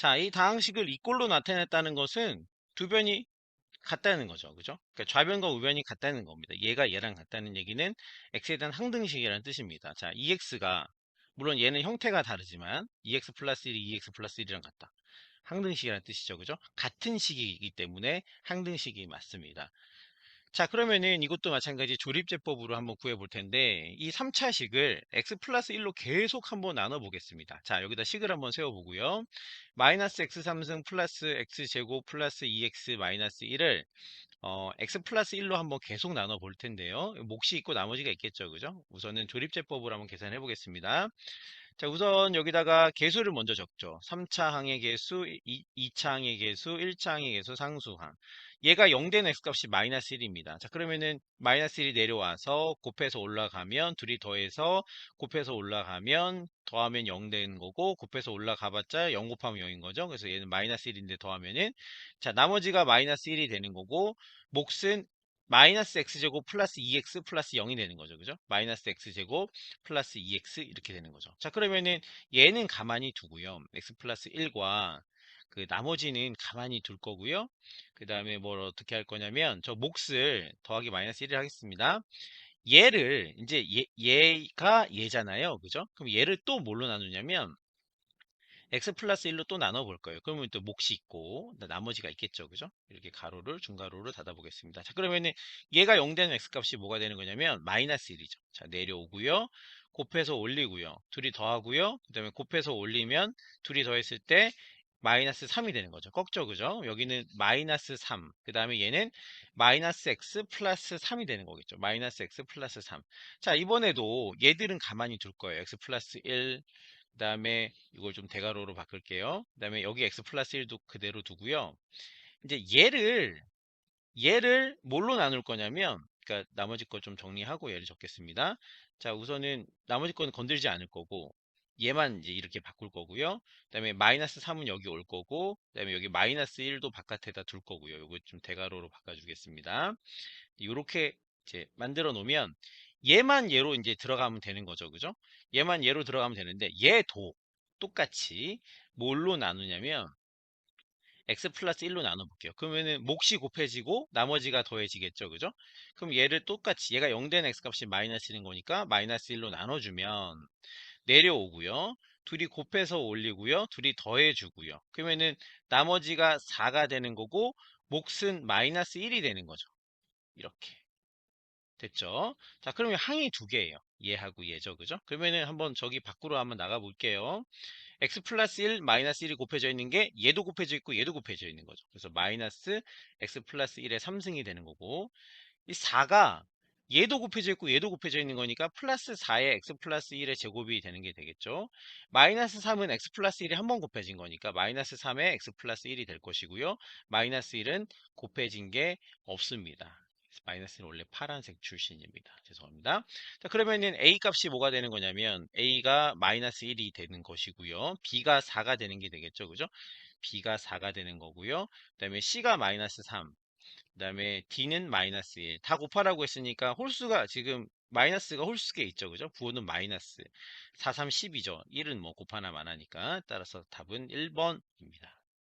자, 이 다항식을 이 꼴로 나타냈다는 것은 두 변이 같다는 거죠. 그죠? 그러니까 좌변과 우변이 같다는 겁니다. 얘가 얘랑 같다는 얘기는 x에 대한 항등식이라는 뜻입니다. 자, 2x가 물론 얘는 형태가 다르지만 2x 플러스 1이 2x 플러스 1이랑 같다. 항등식이라는 뜻이죠. 그죠? 같은 식이기 때문에 항등식이 맞습니다. 자 그러면은 이것도 마찬가지 조립제법으로 한번 구해 볼 텐데 이 3차식을 x 플러스 1로 계속 한번 나눠 보겠습니다. 자 여기다 식을 한번 세워 보고요. 마이너스 x 3승 플러스 x 제곱 플러스 2x 마이너스 1을 어, x 플러스 1로 한번 계속 나눠 볼 텐데요. 몫이 있고 나머지가 있겠죠 그죠? 우선은 조립제법으로 한번 계산해 보겠습니다 자 우선 여기다가 개수를 먼저 적죠 3차 항의 개수 2, 2차 항의 개수 1차 항의 개수 상수항 얘가 0된 x값이 마이너스 1입니다. 자 그러면은 마이너스 1이 내려와서 곱해서 올라가면 둘이 더해서 곱해서 올라가면 더하면 0 되는 거고 곱해서 올라가봤자 0 곱하면 0인 거죠. 그래서 얘는 마이너스 1인데 더하면은 자 나머지가 마이너스 1이 되는 거고 몫은 마이너스 x제곱 플러스 2x 플러스 0이 되는 거죠. 그죠? 마이너스 x제곱 플러스 2x 이렇게 되는 거죠. 자 그러면은 얘는 가만히 두고요. x 플러스 1과 그 나머지는 가만히 둘 거고요. 그 다음에 뭘 어떻게 할 거냐면 저 몫을 더하기 마이너스 1을 하겠습니다. 얘를 이제 얘, 얘가 얘잖아요. 그죠? 그럼 얘를 또 뭘로 나누냐면 x 플러스 1로 또 나눠 볼 거예요. 그러면 또 몫이 있고 나머지가 있겠죠. 그죠? 이렇게 가로를 중가로를 닫아 보겠습니다. 자, 그러면은 얘가 0 되는 x 값이 뭐가 되는 거냐면 마이너스 1이죠. 자, 내려오고요. 곱해서 올리고요. 둘이 더하고요. 그 다음에 곱해서 올리면 둘이 더했을 때 마이너스 3이 되는 거죠. 꺾죠, 그죠? 여기는 마이너스 3. 그 다음에 얘는 마이너스 x 플러스 3이 되는 거겠죠. 마이너스 x 플러스 3. 자, 이번에도 얘들은 가만히 둘 거예요. x 플러스 1. 그 다음에 이걸 좀 대괄호로 바꿀게요. 그 다음에 여기 x 플러스 1도 그대로 두고요. 이제 얘를, 얘를 뭘로 나눌 거냐면, 그러니까 나머지 거 좀 정리하고 얘를 적겠습니다. 자, 우선은 나머지 거는 건들지 않을 거고, 얘만 이제 이렇게 바꿀 거고요. 그 다음에 마이너스 3은 여기 올 거고, 그 다음에 여기 마이너스 1도 바깥에다 둘 거고요. 이거 좀 대괄호로 바꿔주겠습니다. 이렇게 이제 만들어 놓으면 얘만 얘로 이제 들어가면 되는 거죠. 그죠? 얘만 얘로 들어가면 되는데 얘도 똑같이 뭘로 나누냐면 x 플러스 1로 나눠볼게요. 그러면은 몫이 곱해지고 나머지가 더해지겠죠. 그죠? 그럼 얘를 똑같이 얘가 0된 x값이 마이너스 1인 거니까 마이너스 1로 나눠주면 내려오고요. 둘이 곱해서 올리고요. 둘이 더해주고요. 그러면은 나머지가 4가 되는 거고 몫은 마이너스 1이 되는 거죠. 이렇게. 됐죠? 자, 그러면 항이 두 개예요. 얘하고 얘죠. 그죠? 그러면은 한번 저기 밖으로 한번 나가 볼게요. x 플러스 1, 마이너스 1이 곱해져 있는 게 얘도 곱해져 있고 얘도 곱해져 있는 거죠. 그래서 마이너스 x 플러스 1의 3승이 되는 거고 이 4가 얘도 곱해져 있고 얘도 곱해져 있는 거니까 플러스 4의 x 플러스 1의 제곱이 되는 게 되겠죠. 마이너스 3은 x 플러스 1이 한 번 곱해진 거니까 마이너스 3의 x 플러스 1이 될 것이고요. 마이너스 1은 곱해진 게 없습니다. 마이너스는 원래 파란색 출신입니다. 죄송합니다. 자, 그러면은 A 값이 뭐가 되는 거냐면 A가 마이너스 1이 되는 것이고요. B가 4가 되는 게 되겠죠. 그죠? B가 4가 되는 거고요. 그 다음에 C가 마이너스 3. 그 다음에 D는 마이너스 1. 다 곱하라고 했으니까 홀수가 지금 마이너스가 홀수게 있죠. 그죠? 부호는 마이너스. 4, 3, 10이죠. 1은 뭐 곱하나 만하니까. 따라서 답은 1번입니다.